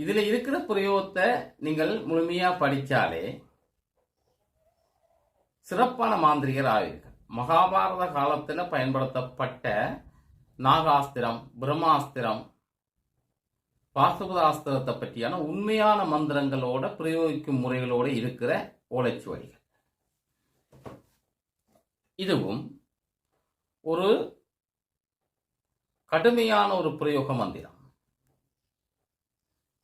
இதில் இருக்கிற பிரயோகத்தை நீங்கள் முழுமையாக படித்தாலே சிறப்பான மாந்திரிகர் ஆவீர்கள். மகாபாரத காலத்தில் பயன்படுத்தப்பட்ட நாகாஸ்திரம் பிரம்மாஸ்திரம் பாசுபதாஸ்திரத்தை பற்றியான உண்மையான மந்திரங்களோட பிரயோகிக்கும் முறைகளோட இருக்கிற ஓலைச்சுவடிகள். இதுவும் ஒரு கடுமையான ஒரு பிரயோக மந்திரம்.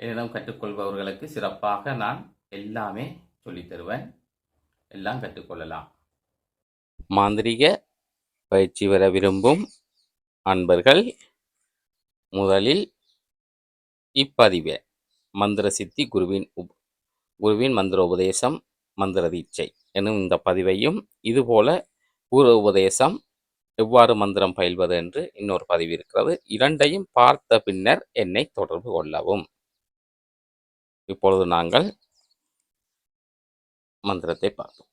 என்னிடம் கற்றுக்கொள்பவர்களுக்கு சிறப்பாக நான் எல்லாமே சொல்லித் தருவேன். எல்லாம் கற்றுக்கொள்ளலாம். மாந்திரிக பயிற்சி பெற விரும்பும் அன்பர்கள் முதலில் இப்பதிவே. மந்திர சித்தி குருவின் உப் குருவின் மந்திர உபதேசம் மந்திர தீட்சை எனும் இந்த பதிவையும் இதுபோல பூர உபதேசம் எவ்வாறு மந்திரம் பயில்வது என்று இன்னொரு பதிவு இருக்கிறது. இரண்டையும் பார்த்த பின்னர் என்னை தொடர்பு கொள்ளவும். இப்பொழுது நாங்கள் மந்திரத்தை பார்ப்போம்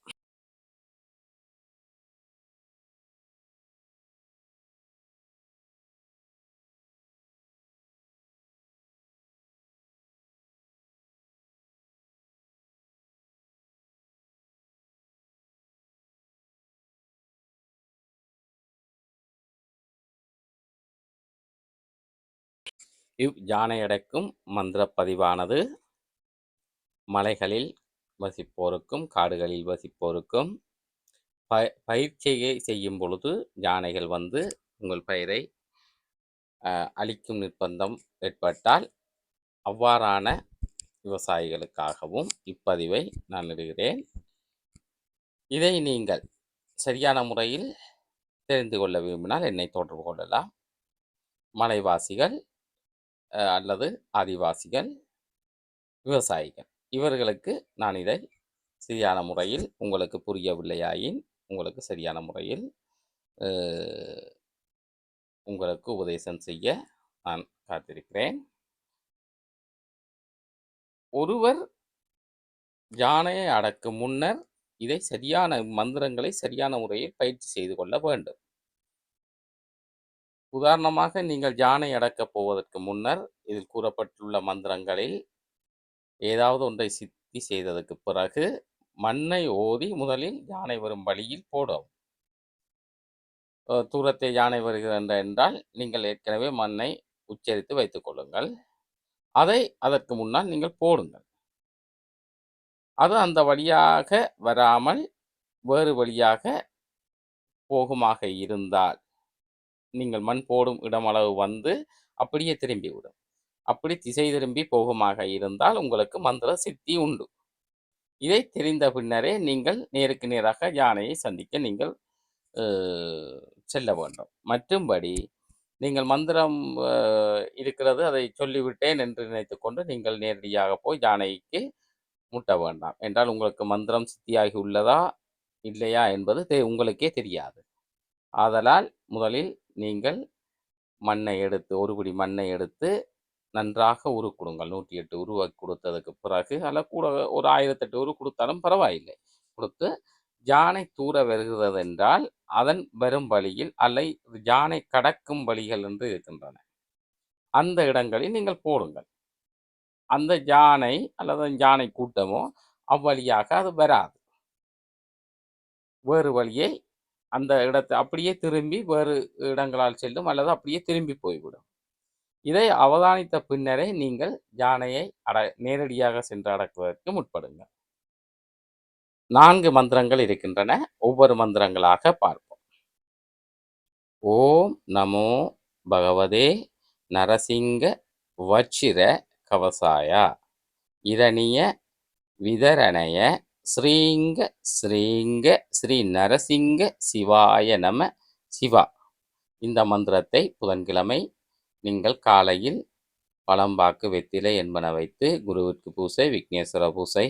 இவ் யானை அடக்கும் மந்திர பதிவானது மலைகளில் வசிப்போருக்கும் காடுகளில் வசிப்போருக்கும் ப பயிற்சியை செய்யும் பொழுது யானைகள் வந்து உங்கள் பயிரை அழிக்கும் நிர்பந்தம் ஏற்பட்டால் அவ்வாறான விவசாயிகளுக்காகவும் இப்பதிவை நான் இடுகிறேன். இதை நீங்கள் சரியான முறையில் தெரிந்து கொள்ள விரும்பினால் என்னை தொடர்பு கொள்ளலாம். மலைவாசிகள் அல்லது ஆதிவாசிகள் விவசாயிகள். இவர்களுக்கு நான் இதை சரியான முறையில் உங்களுக்கு புரியவில்லையாயின் உங்களுக்கு சரியான முறையில் உங்களுக்கு உபதேசம் செய்ய நான் காத்திருக்கிறேன். ஒருவர் யானையை அடக்கும் முன்னர் இதை சரியான மந்திரங்களை சரியான முறையில் பயிற்சி செய்து கொள்ள வேண்டும். உதாரணமாக நீங்கள் யானை அடக்கப் போவதற்கு முன்னர் இதில் கூறப்பட்டுள்ள மந்திரங்களில் ஏதாவது ஒன்றை சித்தி செய்ததற்கு பிறகு மண்ணை ஓதி முதலில் யானை வரும் வழியில் போடவும். தூரத்தை யானை வருகின்ற என்றால் நீங்கள் ஏற்கனவே மண்ணை உச்சரித்து வைத்துக் கொள்ளுங்கள். அதை அதற்கு முன்னால் நீங்கள் போடுங்கள். அது அந்த வழியாக வராமல் வேறு வழியாக போகுமாக இருந்தால் நீங்கள் மண் போடும் இடமளவு வந்து அப்படியே திரும்பிவிடும். அப்படி திசை திரும்பி போகுமாக இருந்தால் உங்களுக்கு மந்திர சித்தி உண்டு. இதை தெரிந்த பின்னரே நீங்கள் நேருக்கு நேராக யானையை சந்திக்க நீங்கள் செல்ல வேண்டும். மற்றும்படி நீங்கள் மந்திரம் இருக்கிறது அதை சொல்லிவிட்டேன் என்று நினைத்துக்கொண்டு நீங்கள் நேரடியாக போய் யானைக்கு முட்ட வேண்டாம். என்றால் உங்களுக்கு மந்திரம் சித்தியாகி உள்ளதா இல்லையா என்பது தெ- உங்களுக்கே தெரியாது. ஆதலால் முதலில் நீங்கள் மண்ணை எடுத்து ஒரு பிடி மண்ணை எடுத்து நன்றாக உரு கொடுங்கள். நூற்றி எட்டு உருவ கொடுத்ததுக்கு பிறகு அல்ல கூட ஒரு ஆயிரத்தெட்டு உரு கொடுத்தாலும் பரவாயில்லை. கொடுத்து யானை தூர வருகிறது என்றால் அதன் வரும் வழியில் அல்லை யானை கடக்கும் வழிகள் என்று இருக்கின்றன. அந்த இடங்களில் நீங்கள் போடுங்கள். அந்த யானை அல்லது ஜானை யானை கூட்டமோ அவ்வழியாக அது வராது. வேறு வழியை அந்த இடத்தை அப்படியே திரும்பி வேறு இடங்களால் செல்லும் அல்லது அப்படியே திரும்பி போய்விடும். இதை அவதானித்த பின்னரே நீங்கள் யானையை அட நேரடியாக சென்று அடக்குவதற்கு முற்படுங்கள். நான்கு மந்திரங்கள் இருக்கின்றன. ஒவ்வொரு மந்திரங்களாக பார்ப்போம். ஓம் நமோ பகவதே நரசிங்க வச்சிர கவசாயா. இரணிய விதரணைய ஸ்ரீங்க ஸ்ரீங்க ஸ்ரீ நரசிங்க சிவாய நம சிவா. இந்த மந்திரத்தை புதன்கிழமை நீங்கள் காலையில் பழம்பாக்கு வெத்திலை என்பன வைத்து குருவிற்கு பூசை விக்னேஸ்வர பூசை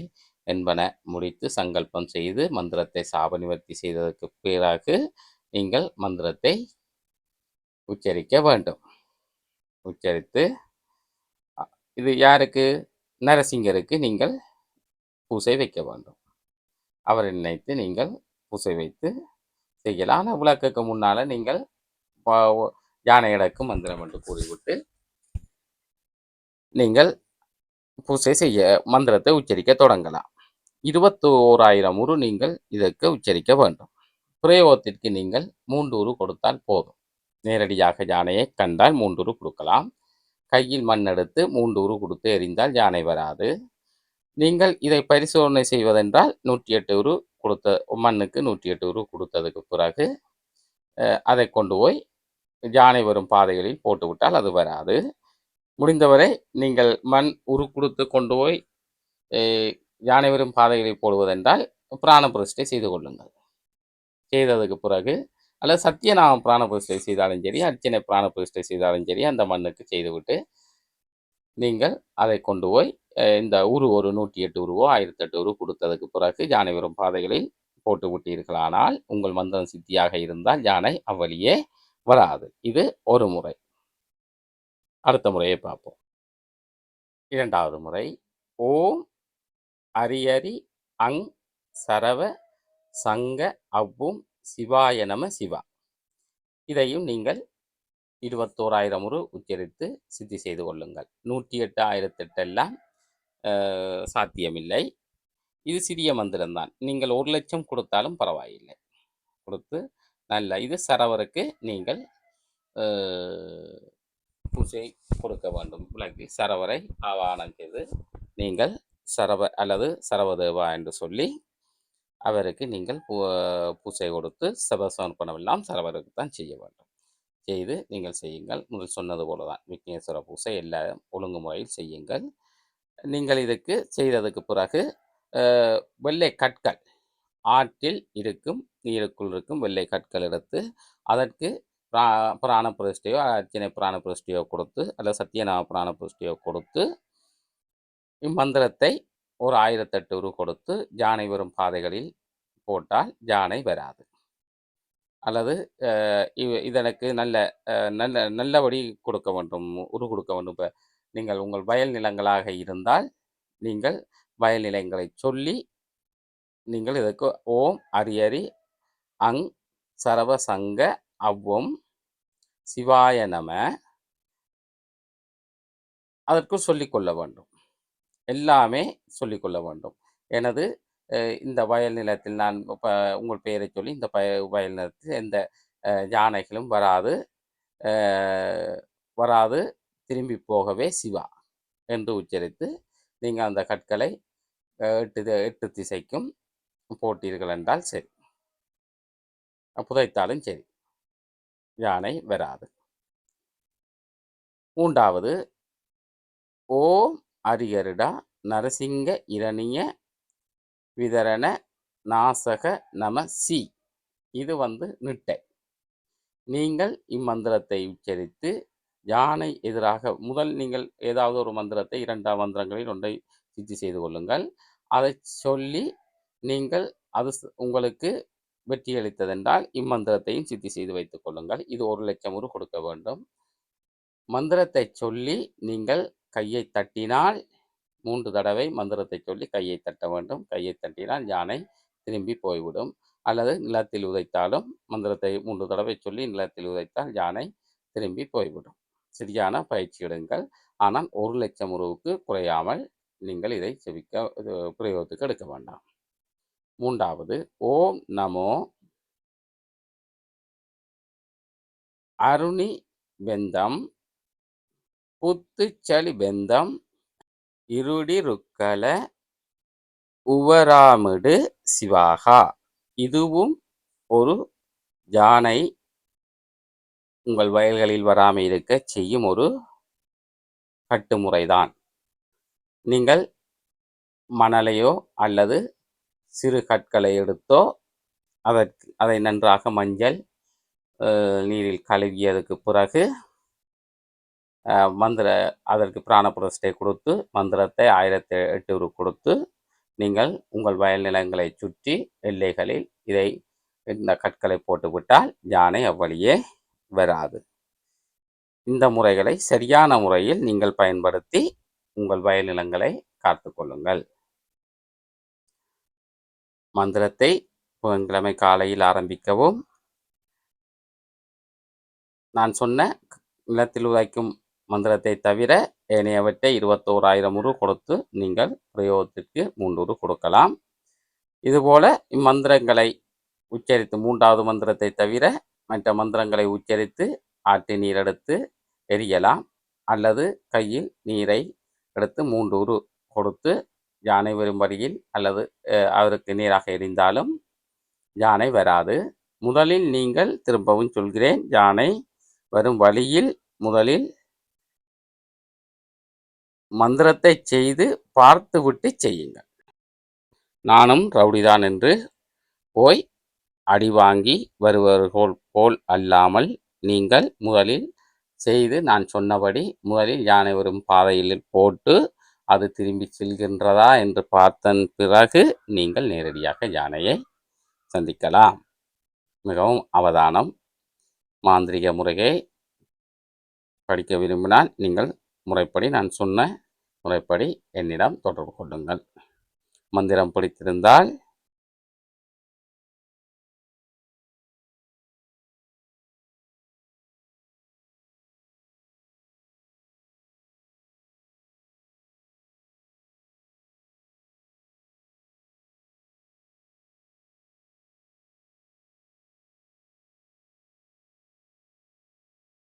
என்பன முடித்து சங்கல்பம் செய்து மந்திரத்தை சாபநிவர்த்தி செய்ததற்கு பிறகு நீங்கள் மந்திரத்தை உச்சரிக்க வேண்டும். உச்சரித்து இது யாருக்கு? நரசிங்கருக்கு நீங்கள் பூசை வைக்க வேண்டும். அவரை நினைத்து நீங்கள் பூசை வைத்து செய்யலாம். ஆனால் விளக்குக்கு முன்னால் நீங்கள் யானை இடக்கும் மந்திரம் என்று கூறிவிட்டு நீங்கள் பூசை செய்ய மந்திரத்தை உச்சரிக்க தொடங்கலாம். இருபத்தோராயிரம் உரு நீங்கள் இதற்கு உச்சரிக்க வேண்டும். பிரயோகத்திற்கு நீங்கள் மூன்று உரு கொடுத்தால் போதும். நேரடியாக யானையை கண்டால் மூன்று உரு கொடுக்கலாம். கையில் மண் எடுத்து மூன்று உரு கொடுத்து எறிந்தால் யானை வராது. நீங்கள் இதை பரிசோதனை செய்வதென்றால் நூற்றி எட்டு உரு கொடுத்த மண்ணுக்கு நூற்றி எட்டு உரு கொடுத்ததுக்கு பிறகு அதை கொண்டு போய் யானை வரும் பாதைகளில் போட்டுவிட்டால் அது வராது. முடிந்தவரை நீங்கள் மண் உரு கொடுத்து கொண்டு போய் யானை வரும் பாதைகளில் போடுவதென்றால் பிராண பிரதிஷ்டை செய்து கொள்ளுங்கள். செய்ததுக்கு பிறகு அல்லது சத்தியநாமம் பிராண பிரதிஷ்டை செய்தாலும் சரி அர்ச்சனை பிராண பிரதிஷ்டை செய்தாலும் சரி அந்த மண்ணுக்கு செய்துவிட்டு நீங்கள் அதை கொண்டு போய் இந்த உரு ஒரு நூற்றி எட்டு உருவோ ஆயிரத்தி எட்டு உரு கொடுத்ததுக்கு பிறகு யானை வரும் பாதைகளில் போட்டு விட்டீர்களானால் உங்கள் மந்திரம் சித்தியாக இருந்தால் யானை அவ்வழியே வராது. இது ஒரு முறை. அடுத்த முறையை பார்ப்போம். இரண்டாவது முறை. ஓம் அரியரி அங் சரவ சங்க அவ்வும் சிவாய நம சிவா. இதையும் நீங்கள் இருபத்தோராயிரம் முறை உச்சரித்து சித்தி செய்து கொள்ளுங்கள். நூற்றி எட்டு ஆயிரத்தெட்டெல்லாம் சாத்தியமில்லை. இது சிறிய மந்திரம்தான். நீங்கள் ஒரு லட்சம் கொடுத்தாலும் பரவாயில்லை. கொடுத்து நல்ல இது சரவருக்கு நீங்கள் பூஜை கொடுக்க வேண்டும். விளக்கி சரவரை ஆவானம் செய்து நீங்கள் சரவ அல்லது சரவதேவா என்று சொல்லி அவருக்கு நீங்கள் பூ பூசை கொடுத்து சபசமர்ப்பணம் சரவருக்கு தான் செய்ய வேண்டும். செய்து நீங்கள் செய்யுங்கள். முதல் சொன்னது போல தான் விக்னேஸ்வர பூசை எல்லா ஒழுங்குமுறையில் செய்யுங்கள். நீங்கள் இதுக்கு செய்ததுக்கு பிறகு வெள்ளை கற்கள் ஆற்றில் இருக்கும் நீருக்குள் இருக்கும் வெள்ளை கற்கள் எடுத்து அதற்கு பிரா பிராண பிரதிஷ்டையோ அர்ச்சனை பிராண பிரதிஷ்டையோ கொடுத்து அல்லது சத்தியநாம பிராண பிரதிஷ்டையோ கொடுத்து இம்மந்திரத்தை ஒரு ஆயிரத்தெட்டு ரூ கொடுத்து ஜானை வரும் பாதைகளில் போட்டால் ஜானை வராது. அல்லது இதனுக்கு நல்ல நல்ல நல்லபடி கொடுக்க வேண்டும் உரு கொடுக்க வேண்டும். இப்போ நீங்கள் உங்கள் வயல் நிலங்களாக இருந்தால் நீங்கள் வயல் நிலங்களை சொல்லி நீங்கள் இதற்கு ஓம் அரியரி அங் சரவசங்க அவ்வும் சிவாய நம அதற்கு சொல்லிக்கொள்ள வேண்டும். எல்லாமே சொல்லிக்கொள்ள வேண்டும். எனது இந்த வயல் நிலத்தில் நான் இப்போ உங்கள் பெயரை சொல்லி இந்த பய வயல் நிலத்தில் எந்த யானைகளும் வராது வராது திரும்பி போகவே சிவா என்று உச்சரித்து நீங்கள் அந்த கற்களை எட்டு எட்டு திசைக்கும் போட்டீர்கள் என்றால் சரி. புதைத்தாலும் சரி. யானை வராது. மூன்றாவது ஓம் அரியருடா நரசிங்க இரணிய விதரண நாசக நம சி. இது வந்து நிட்டை. நீங்கள் இம்மந்திரத்தை உச்சரித்து யானை எதிராக முதல் நீங்கள் ஏதாவது ஒரு மந்திரத்தை இரண்டாம் மந்திரங்களில் ஒன்றை சித்தி செய்து கொள்ளுங்கள். அதை சொல்லி நீங்கள் அது உங்களுக்கு வெற்றி அளித்ததென்றால் இம்மந்திரத்தையும் சித்தி செய்து வைத்துக் கொள்ளுங்கள். இது ஒரு லட்சம் ஒரு கொடுக்க வேண்டும். மந்திரத்தை சொல்லி நீங்கள் கையை தட்டினால் மூன்று தடவை மந்திரத்தை சொல்லி கையை தட்ட வேண்டும். கையை தட்டினால் யானை திரும்பி போய்விடும். அல்லது நிலத்தில் உதைத்தாலும் மந்திரத்தை மூன்று தடவை சொல்லி நிலத்தில் உதைத்தால் யானை திரும்பி போய்விடும். சரியான பயிற்சி எடுங்கள். ஆனால் ஒரு லட்சம் உருவுக்கு குறையாமல் நீங்கள் இதை செவிக்க பிரயோகத்துக்கு எடுக்க வேண்டாம். மூன்றாவது ஓம் நமோ அருணி வெந்தம் புத்துச்சளி பெந்தம் இருடிருக்கல உவராமிடு சிவாகா. இதுவும் ஒரு ஜானை உங்கள் வயல்களில் வராமல் இருக்க செய்யும் ஒரு கட்டுமுறைதான். நீங்கள் மணலையோ அல்லது சிறு கற்களை எடுத்தோ அதற்கு அதை நன்றாக மஞ்சள் நீரில் கழுவியதுக்கு பிறகு மந்திர அதற்கு பிராண பிரதிஷ்டை கொடுத்து மந்திரத்தை ஆயிரத்தி எட்டு கொடுத்து நீங்கள் உங்கள் வயல் நிலங்களை சுற்றி எல்லைகளில் இதை இந்த கற்களை போட்டுவிட்டால் யானை அவ்வழியே வராது. இந்த முறைகளை சரியான முறையில் நீங்கள் பயன்படுத்தி உங்கள் வயல் நிலங்களை காத்து கொள்ளுங்கள் மந்திரத்தை புதன்கிழமை காலையில் ஆரம்பிக்கவும். நான் சொன்ன நிலத்தில் உதைக்கும் மந்திரத்தை தவிர ஏனையவற்றை இருபத்தோராயிரம் உரு கொடுத்து நீங்கள் பிரயோகத்திற்கு மூன்று கொடுக்கலாம். இதுபோல இம்மந்திரங்களை உச்சரித்து மூன்றாவது மந்திரத்தை தவிர மற்ற மந்திரங்களை உச்சரித்து ஆட்டு நீர் எடுத்து எரியலாம். அல்லது கையில் நீரை எடுத்து மூன்று உரு கொடுத்து யானை வரும் வழியில் அல்லது அவருக்கு நீராக எரிந்தாலும் யானை வராது. முதலில் நீங்கள் திரும்பவும் சொல்கிறேன் யானை வரும் வழியில் முதலில் மந்திரத்தை செய்து பார்த்துவிட்டு செய்யுங்கள். நானும் ரவுடிதான் என்று போய் அடி வாங்கி வருவர்கள் போல் அல்லாமல் நீங்கள் முதலில் செய்து நான் சொன்னபடி முதலில் யானை வரும் பாதையில் போட்டு அது திரும்பி செல்கின்றதா என்று பார்த்தன் பிறகு நீங்கள் நேரடியாக யானையை சந்திக்கலாம். மிகவும் அவதானம். மாந்திரிக முறையை படிக்க விரும்பினால் நீங்கள் முறைப்படி நான் சொன்ன முறைப்படி என்னிடம் தொடர்பு கொள்ளுங்கள். மந்திரம் பிடித்திருந்தால்